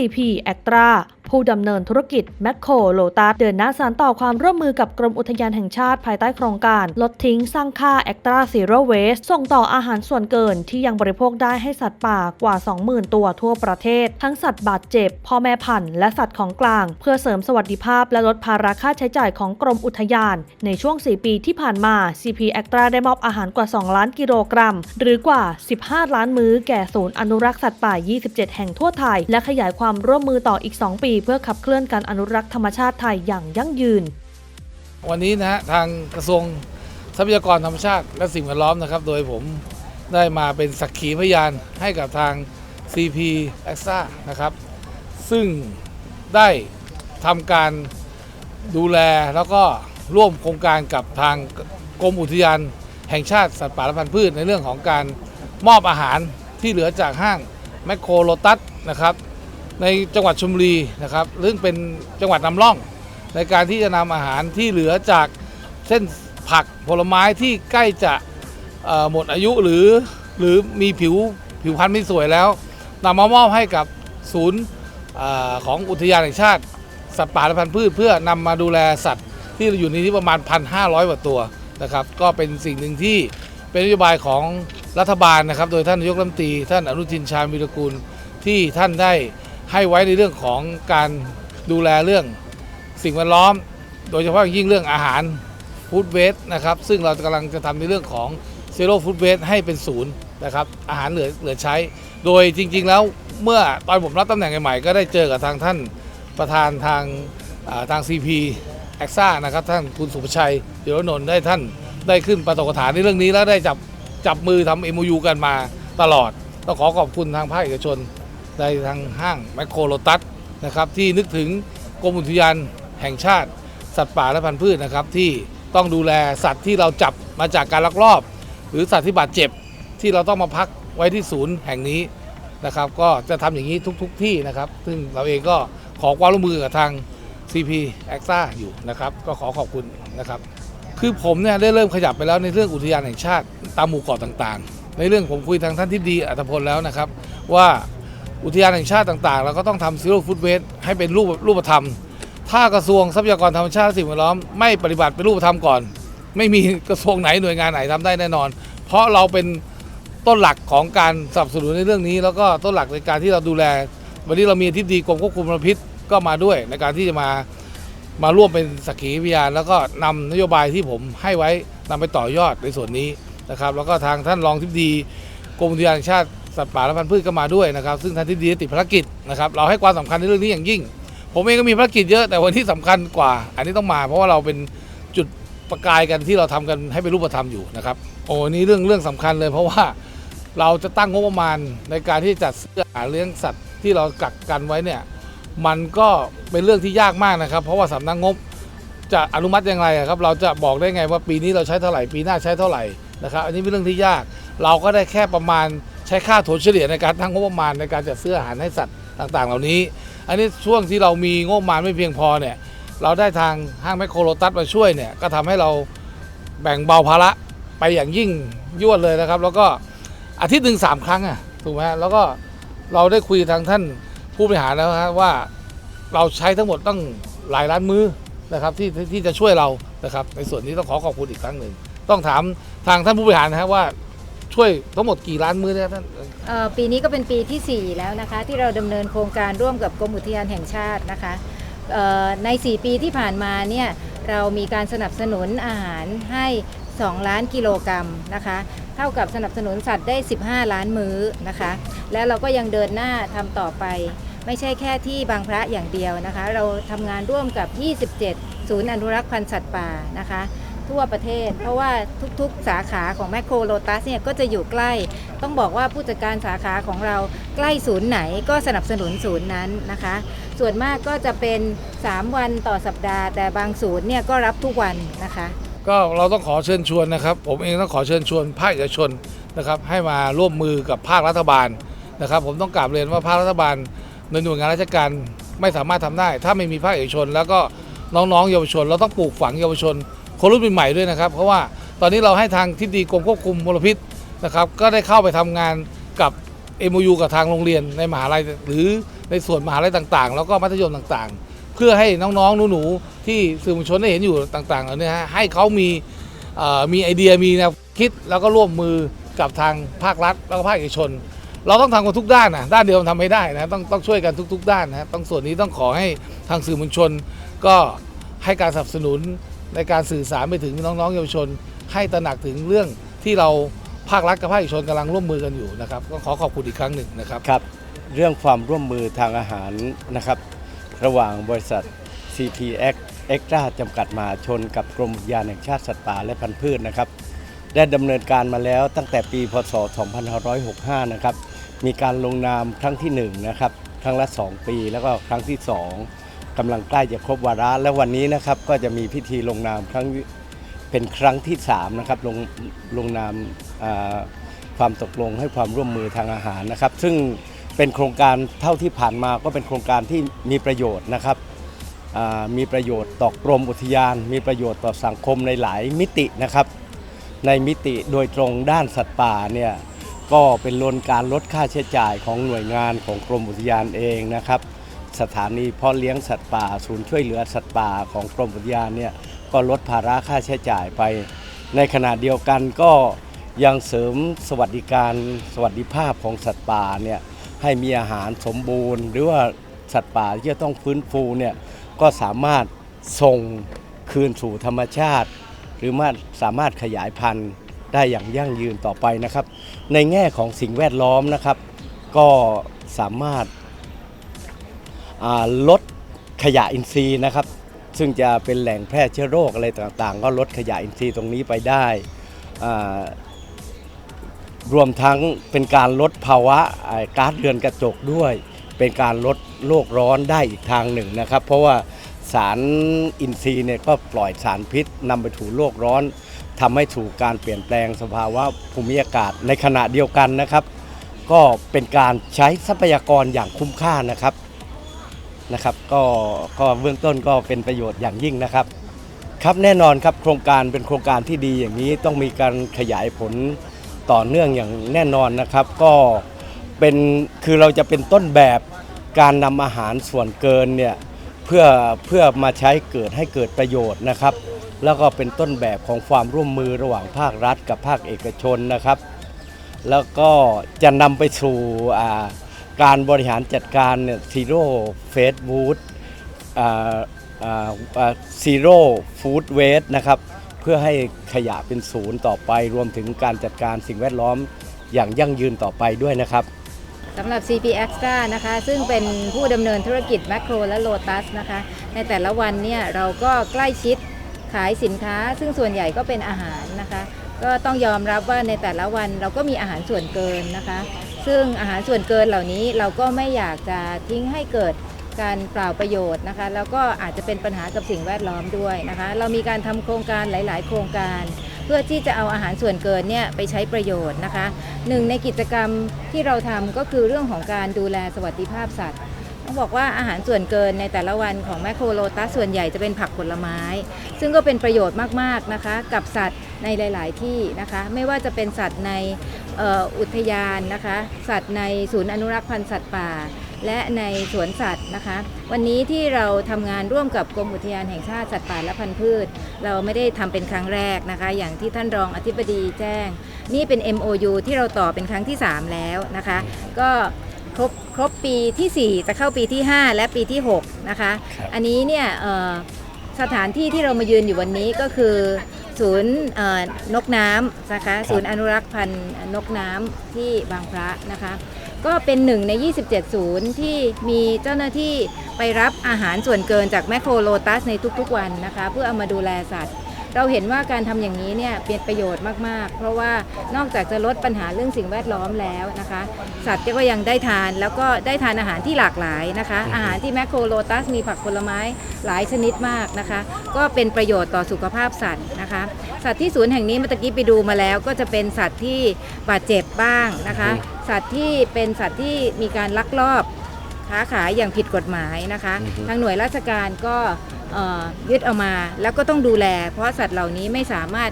GDP อัตรา ผู้ดำเนินธุรกิจแมคโครโลตัสเดินหน้าสานต่อความร่วมมือกับกรมอุทยานแห่งชาติภายใต้โครงการ ลดทิ้งสร้างค่า a c t r a Zero Waste ส่งต่ออาหารส่วนเกินที่ยังบริโภคได้ให้สัตว์ป่ากว่า 20,000 ตัวทั่วประเทศ ทั้งสัตว์บาดเจ็บ พ่อแม่พันธุ์และสัตว์ของกลาง เพื่อเสริมสวัสดิภาพและลดภาระค่าใช้จ่ายของกรมอุทยาน ในช่วง 4 ปีที่ผ่านมา CP a c t r a ได้มอบอาหารกว่า 2 ล้านกิโลกรัม หรือกว่า 15 ล้านมื้อแก่ศูนย์อนุรักษ์สัตว์ป่า 27 แห่งทั่วไทย และขยายความร่วมมือต่ออีก 2 ปีเพื่อขับเคลื่อนการอนุรักษ์ธรรมชาติไทยอย่างยั่งยืน วันนี้นะฮะทางกระทรวงทรัพยากรธรรมชาติและสิ่งแวดล้อมนะครับ โดยผมได้มาเป็นสักขีพยานให้กับทาง CP a x a นะครับ ซึ่งได้ทำการดูแลแล้วก็ร่วมโครงการกับทางกรมอุทยานแห่งชาติสัตว์ป่าและพันธุ์พืชในเรื่องของการมอบอาหารที่เหลือจากห้างแมคโครโลตัสนะครับ ในจังหวัดชลบุรีนะครับซึ่งเป็นจังหวัดนำร่อง ในการที่จะนำอาหารที่เหลือจากเส้นผักผลไม้ที่ใกล้จะเอ่อหมดอายุหรือหรือมีผิวผิวพรรณไม่สวยแล้วนำมามอบให้กับศูนย์เออของอุทยานแห่งชาติสัตว์ป่าและพันธุ์พืช เพื่อนำมาดูแลสัตว์ที่อยู่ในที่ประมาณ 1,500กว่าตัวนะครับก็เป็นสิ่งหนึ่งที่เป็นนโยบายของรัฐบาลนะครับ โดยท่านนายกรัฐมนตรีท่านอนุทินชาญวิรกูลที่ท่านได้ ให้ไว้ในเรื่องของการดูแลเรื่องสิ่งแวดล้อม โดยเฉพาะยิ่งเรื่องอาหารฟู้ดเวสนะครับ ซึ่งเรากำลังจะทำในเรื่องของเซโร่ฟู้ดเวสให้เป็นศูนย์นะครับ อาหารเหลือเหลือใช้ โดยจริง ๆ แล้วเมื่อตอนผมรับตำแหน่งใหม่ๆก็ได้เจอกับทางท่านประธานทางอ่าทาง CP แอคซ่านะครับท่านคุณสุภชัยเดียวนนท์ได้ท่านได้ขึ้นประตกฐานในเรื่องนี้แล้วได้จับจับมือทำ MOU กันมาตลอดต้องขอขอบคุณทางภาคเอกชน ในทางห้างแมคโครโลตัสนะครับที่นึกถึงกรมอุทยานแห่งชาติ สัตว์ป่าและพันธุ์พืชนะครับที่ต้องดูแลสัตว์ที่เราจับมาจากการลักลอบ หรือสัตว์ที่บาดเจ็บที่เราต้องมาพักไว้ที่ศูนย์แห่งนี้นะครับ ก็จะทำอย่างนี้ทุกๆทที่นะครับ ซึ่งเราเองก็ขอความร่วมมือกับทาง CP a x a อยู่นะครับ ก็ขอขอบคุณนะครับ คือผมเนี่ยได้เริ่มขยับไปแล้วในเรื่องอุทยานแห่งชาติตามหมู่เกาะต่างๆ ในเรื่องผมคุยทางท่านทิบดีอัตพลแล้วนะครับ ว่า อุทยานแห่งชาติต่างๆ เราก็ต้องทำซีโร่ฟู้ดเวสให้เป็นรูปรูปธรรม ถ้ากระทรวงทรัพยากรธรรมชาติสิ่งแวดล้อมไม่ปฏิบัติเป็นรูปธรรมก่อน ไม่มีกระทรวงไหนหน่วยงานไหนทำได้แน่นอน เพราะเราเป็นต้นหลักของการสนับสนุนในเรื่องนี้ แล้วก็ต้นหลักในการที่เราดูแล วันนี้เรามีทิบดีกรมควบคุมมลพิษก็มาด้วย ในการที่จะมามาร่วมเป็นสักขีพยานแล้วก็นำนโยบายที่ผมให้ไว้นำไปต่อยอดในส่วนนี้นะครับ แล้วก็ทางท่านรองทิบดีกรมอุทยานแห่งชาติ สัตว์ป่าและพันธุ์พืชก็มาด้วยนะครับ ซึ่งท่านทิบดีติดภารกิจนะครับเราให้ความสำคัญในเรื่องนี้อย่างยิ่ง ผมเองก็มีภารกิจเยอะแต่วันที่สำคัญกว่า อันนี้ต้องมา เพราะว่าเราเป็นจุดประกายกันที่เราทำกันให้เป็นรูปธรรมอยู่นะครับโอ้นี่เรื่องเรื่องสำคัญเลยเพราะว่าเราจะตั้งงบประมาณในการที่จัดซื้อหาเลี้ยงสัตว์ที่เรากักกันไว้เนี่ยมันก็เป็นเรื่องที่ยากมากนะครับ เพราะว่าสำนักงบจะอนุมัติยังไงครับ เราจะบอกได้ไงว่าปีนี้เราใช้เท่าไหร่ปีหน้าใช้เท่าไหร่นะครับ อันนี้เป็นเรื่องที่ยาก เราก็ได้แค่ประมาณ ใช้ค่าโถเฉลี่ยในการตั้งงบประมาณในการจัดซื้ออาหารให้สัตว์ต่างๆ เหล่านี้ อันนี้ช่วงที่เรามีงบประมาณไม่เพียงพอเนี่ยเราได้ทางห้างแมคโครโลตัสมาช่วยเนี่ยก็ทำให้เราแบ่งเบาภาระไปอย่างยิ่งยวดเลยนะครับ แล้วก็อาทิตย์หนึ่งสามครั้งอะถูกไหมแล้วก็เราได้คุยทางท่านผู้บริหารแล้วฮะว่าเราใช้ทั้งหมดตั้งหลายล้านมื้อนะครับทที่ที่จะช่วยเรานะครับ ในส่วนนี้ต้องขอขอบคุณอีกครั้งหนึ่งต้องถามทางท่านผู้บริหารนะครับว่า ช่วยทั้งหมดกี่ล้านมื้อนี่ยท่านเอ่อปีนี้ก็เป็นปีที่ 4 แล้วนะคะ ที่เราดำเนินโครงการร่วมกับกรมอุทยานแห่งชาตินะคะเอ่อใน 4 ปีที่ผ่านมาเนี่ยเรามีการสนับสนุนอาหารให้ 2 ล้านกิโลกรัมนะคะ เท่ากับสนับสนุนสัตว์ได้ 15 ล้านมื้อนะคะ และเราก็ยังเดินหน้าทำต่อไป ไม่ใช่แค่ที่บางพระอย่างเดียวนะคะ เราทำงานร่วมกับ 27 ศูนย์อนุรักษ์พันธุ์สัตว์ป่านะคะ ทั่วประเทศ เพราะว่าทุกๆสาขาของแมคโครโลตัสเนี่ยก็จะอยู่ใกล้ ต้องบอกว่าผู้จัดการสาขาของเราใกล้ศูนย์ไหนก็สนับสนุนศูนย์นั้นนะคะ ส่วนมากก็จะเป็น 3 วันต่อสัปดาห์ แต่บางศูนย์เนี่ยก็รับทุกวันนะคะ ก็เราต้องขอเชิญชวนนะครับ ผมเองต้องขอเชิญชวนภาคเอกชนนะครับให้มาร่วมมือกับภาครัฐบาลนะครับ ผมต้องกราบเรียนว่าภาครัฐบาลในหน่วยงานราชการไม่สามารถทำได้ ถ้าไม่มีภาคเอกชน แล้วก็น้องๆเยาวชน เราต้องปลูกฝังเยาวชน คนรุ่นใหม่ด้วยนะครับ เพราะว่าตอนนี้เราให้ทางทิศดีกรมควบคุมมลพิษนะครับก็ได้เข้าไปทำงานกับ MOU กับทางโรงเรียนในมหาลัย หรือในส่วนมหาลัยต่างๆ แล้วก็มัธยมต่างๆ เพื่อให้น้องๆหนูๆที่สื่อมวลชนได้เห็นอยู่ต่างๆเหล่านี้ฮะให้เขามีมีไอเดียมีแนวคิดแล้วก็ร่วมมือกับทางภาครัฐ แล้วก็ภาคเอกชน เราต้องทำกันทุกด้านนะด้านเดียวมันทำไม่ได้นะต้องต้องช่วยกันทุก ๆ ด้านนะต้องส่วนนี้ต้องขอให้ทางสื่อมวลชนก็ให้การสนับสนุน ในการสื่อสารไปถึงน้องๆเยาวชน ให้ตระหนักถึงเรื่องที่เราภาครัฐกับภาคเอกชนกำลังร่วมมือกันอยู่นะครับก็ขอขอบคุณอีกครั้งหนึ่งนะครับ ครับ เรื่องความร่วมมือทางอาหารนะครับ ระหว่างบริษัท CPX Extra จำกัดมหาชนกับกรมอุทยานแห่งชาติสัตว์ป่าและพันธุ์พืชนะครับ ได้ดำเนินการมาแล้วตั้งแต่ปีพศ 2565 นะครับ มีการลงนามครั้งที่1นะครับ ครั้งละ 2 ปีแล้วก็ครั้งที่ 2 กำลังใกล้จะครบวาระ และวันนี้นะครับก็จะมีพิธีลงนามครั้งเป็นครั้งที่3นะครับลงลงนามความตกลงให้ความร่วมมือทางอาหารนะครับ ซึ่งเป็นโครงการเท่าที่ผ่านมาก็เป็นโครงการที่มีประโยชน์นะครับมีประโยชน์ต่อกรมอุทยาน มีประโยชน์ต่อสังคมในหลายมิตินะครับ ในมิติโดยตรงด้านสัตว์ป่าเนี่ยก็เป็นลนการลดค่าใช้จ่ายของหน่วยงานของกรมอุทยานเองนะครับ สถานีเพาะเลี้ยงสัตว์ป่า ศูนย์ช่วยเหลือสัตว์ป่าของกรมอุทยานเนี่ยก็ลดภาระค่าใช้จ่ายไป ในขณะเดียวกันก็ยังเสริมสวัสดิการสวัสดิภาพของสัตว์ป่าเนี่ยให้มีอาหารสมบูรณ์ หรือว่าสัตว์ป่าที่จะต้องฟื้นฟูเนี่ยก็สามารถส่งคืนสู่ธรรมชาติ หรือมาสามารถขยายพันธุ์ได้อย่างยั่งยืนต่อไปนะครับ ในแง่ของสิ่งแวดล้อมนะครับ ก็สามารถ ลดขยะอินทรีย์นะครับ ซึ่งจะเป็นแหล่งแพร่เชื้อโรคอะไรต่างๆ ก็ลดขยะอินทรีย์ตรงนี้ไปได้ รวมทั้งเป็นการลดภาวะก๊าซเรือนกระจกด้วย เป็นการลดโลกร้อนได้อีกทางหนึ่งนะครับ เพราะว่าสารอินทรีย์เนี่ยก็ปล่อยสารพิษนำไปถูโลกร้อนทำให้ถูกการเปลี่ยนแปลงสภาวะภูมิอากาศในขณะเดียวกันนะครับ ก็เป็นการใช้ทรัพยากรอย่างคุ้มค่านะครับ นะครับก็ก็เบื้องต้นก็เป็นประโยชน์อย่างยิ่งนะครับ ครับแน่นอนครับโครงการเป็นโครงการที่ดีอย่างนี้ต้องมีการขยายผลต่อเนื่องอย่างแน่นอนนะครับ ก็เป็นคือเราจะเป็นต้นแบบการนำอาหารส่วนเกินเนี่ยเพื่อเพื่อมาใช้เกิดให้เกิดประโยชน์นะครับ แล้วก็เป็นต้นแบบของความร่วมมือระหว่างภาครัฐ กับภาคเอกชนนะครับ แล้วก็จะนำไปสู่อ่า การบริหารจัดการเนี่ยซีโร่เฟสฟู้ดซีโร่ฟู้ดเวสนะครับ เพื่อให้ขยะเป็นศูนย์ต่อไป รวมถึงการจัดการสิ่งแวดล้อมอย่างยั่งยืนต่อไปด้วยนะครับสำหรับ CP Extra นะคะ ซึ่งเป็นผู้ดำเนินธุรกิจแมคโครและโลตัสนะคะ ในแต่ละวันเนี่ยเราก็ใกล้ชิดขายสินค้า ซึ่งส่วนใหญ่ก็เป็นอาหารนะคะ ก็ต้องยอมรับว่าในแต่ละวันเราก็มีอาหารส่วนเกินนะคะ ซึ่งอาหารส่วนเกินเหล่านี้เราก็ไม่อยากจะทิ้งให้เกิดการเปล่าประโยชน์นะคะ แล้วก็อาจจะเป็นปัญหากับสิ่งแวดล้อมด้วยนะคะ เรามีการทำโครงการหลาย ๆ โครงการ เพื่อที่จะเอาอาหารส่วนเกินเนี่ยไปใช้ประโยชน์นะคะหนึ่งในกิจกรรมที่เราทำก็คือเรื่องของการดูแลสวัสดิภาพสัตว์ต้องบอกว่าอาหารส่วนเกินในแต่ละวันของแมคโครโลตัสส่วนใหญ่จะเป็นผักผลไม้ ซึ่งก็เป็นประโยชน์มาก ๆ นะคะ กับสัตว์ในหลาย ๆ ที่นะคะ ไม่ว่าจะเป็นสัตว์ใน อ่ออุทยานนะคะ สัตว์ในศูนย์อนุรักษ์พันธุ์สัตว์ป่า และในสวนสัตว์นะคะ วันนี้ที่เราทำงานร่วมกับกรมอุทยานแห่งชาติสัตว์ป่าและพันธุ์พืช เราไม่ได้ทำเป็นครั้งแรกนะคะ อย่างที่ท่านรองอธิบดีแจ้ง นี่เป็น MOU ที่เราต่อเป็นครั้งที่ 3 แล้วนะคะ ก็ครบครบปีที่ 4 จะเข้าปีที่ 5 และปีที่ 6 นะคะครับอันนี้เนี่ยเอ่อสถานที่ที่เรามายืนอยู่วันนี้ก็คือ ศูนย์เอ่อนกน้ำนะคะศูนย์อนุรักษ์พันธุ์นกน้ำที่บางพระนะคะ ก็เป็นหนึ่งใน 27 ศูนย์ที่มีเจ้าหน้าที่ไปรับอาหารส่วนเกินจากแมคโครโลตัสในทุกๆวันนะคะ เพื่อเอามาดูแลสัตว์ เราเห็นว่าการทำอย่างนี้เนี่ยเป็นประโยชน์มากๆ เพราะว่านอกจากจะลดปัญหาเรื่องสิ่งแวดล้อมแล้วนะคะ สัตว์ก็ยังได้ทานแล้วก็ได้ทานอาหารที่หลากหลายนะคะ อาหารที่แมคโครโลตัสมีผักผลไม้หลายชนิดมากนะคะ ก็เป็นประโยชน์ต่อสุขภาพสัตว์นะคะ สัตว์ที่ศูนย์แห่งนี้เมื่อกี้ไปดูมาแล้ว ก็จะเป็นสัตว์ที่บาดเจ็บบ้างนะคะ สัตว์ที่เป็นสัตว์ที่มีการลักลอบ ค้าขายอย่างผิดกฎหมายนะคะอือฮึทางหน่วยราชการก็เอ่อยึดเอามาแล้วก็ต้องดูแล เพราะสัตว์เหล่านี้ไม่สามารถ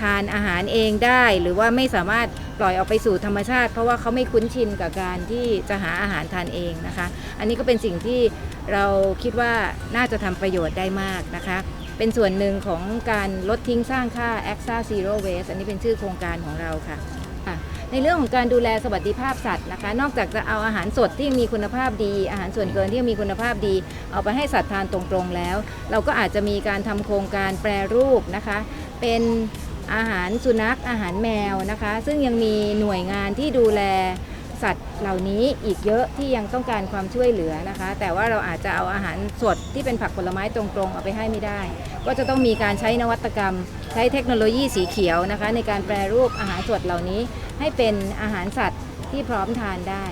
ทานอาหารเองได้ หรือว่าไม่สามารถปล่อยออกไปสู่ธรรมชาติ เพราะว่าเขาไม่คุ้นชินกับการที่จะหาอาหารทานเองนะคะ อันนี้ก็เป็นสิ่งที่เราคิดว่าน่าจะทำประโยชน์ได้มากนะคะเป็นส่วนหนึ่งของการลดทิ้งสร้างค่า a x a Zero Waste อันนี้เป็นชื่อโครงการของเราค่ะค่ะ ในเรื่องของการดูแลสวัสดิภาพสัตว์นะคะ นอกจากจะเอาอาหารสดที่มีคุณภาพดี อาหารส่วนเกินที่มีคุณภาพดี เอาไปให้สัตว์ทานตรงๆแล้ว เราก็อาจจะมีการทำโครงการแปรรูปนะคะ เป็นอาหารสุนัขอาหารแมวนะคะ ซึ่งยังมีหน่วยงานที่ดูแล สัตว์เหล่านี้อีกเยอะที่ยังต้องการความช่วยเหลือนะคะ แต่ว่าเราอาจจะเอาอาหารสดที่เป็นผักผลไม้ตรงๆ เอาไปให้ไม่ได้ ก็จะต้องมีการใช้นวัตกรรม ใช้เทคโนโลยีสีเขียวนะคะ ในการแปรรูปอาหารสดเหล่านี้ ให้เป็นอาหารสัตว์ที่พร้อมทานได้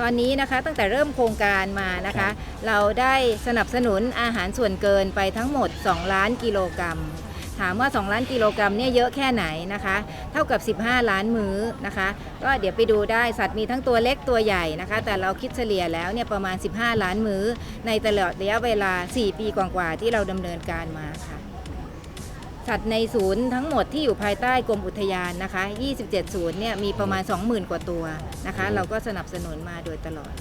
ตอนนี้นะคะตั้งแต่เริ่มโครงการมานะคะ เราได้สนับสนุนอาหารส่วนเกินไปทั้งหมด 2 ล้านกิโลกรัม ถามว่า 2 ล้านกิโลกรัมเนี่ยเยอะแค่ไหนนะคะ เท่ากับ 15 ล้านมื้อนะคะ ก็เดี๋ยวไปดูได้สัตว์มีทั้งตัวเล็กตัวใหญ่นะคะ แต่เราคิดเฉลี่ยแล้วเนี่ยประมาณ 15 ล้านมื้อ ในตลอดระยะเวลา 4 ปีกว่าๆที่เราดำเนินการมาค่ะสัตว์ในศูนย์ทั้งหมดที่อยู่ภายใต้กรมอุทยานนะคะ 27 ศูนย์เนี่ยมีประมาณ 20,000 กว่าตัวนะคะ เราก็สนับสนุนมาโดยตลอด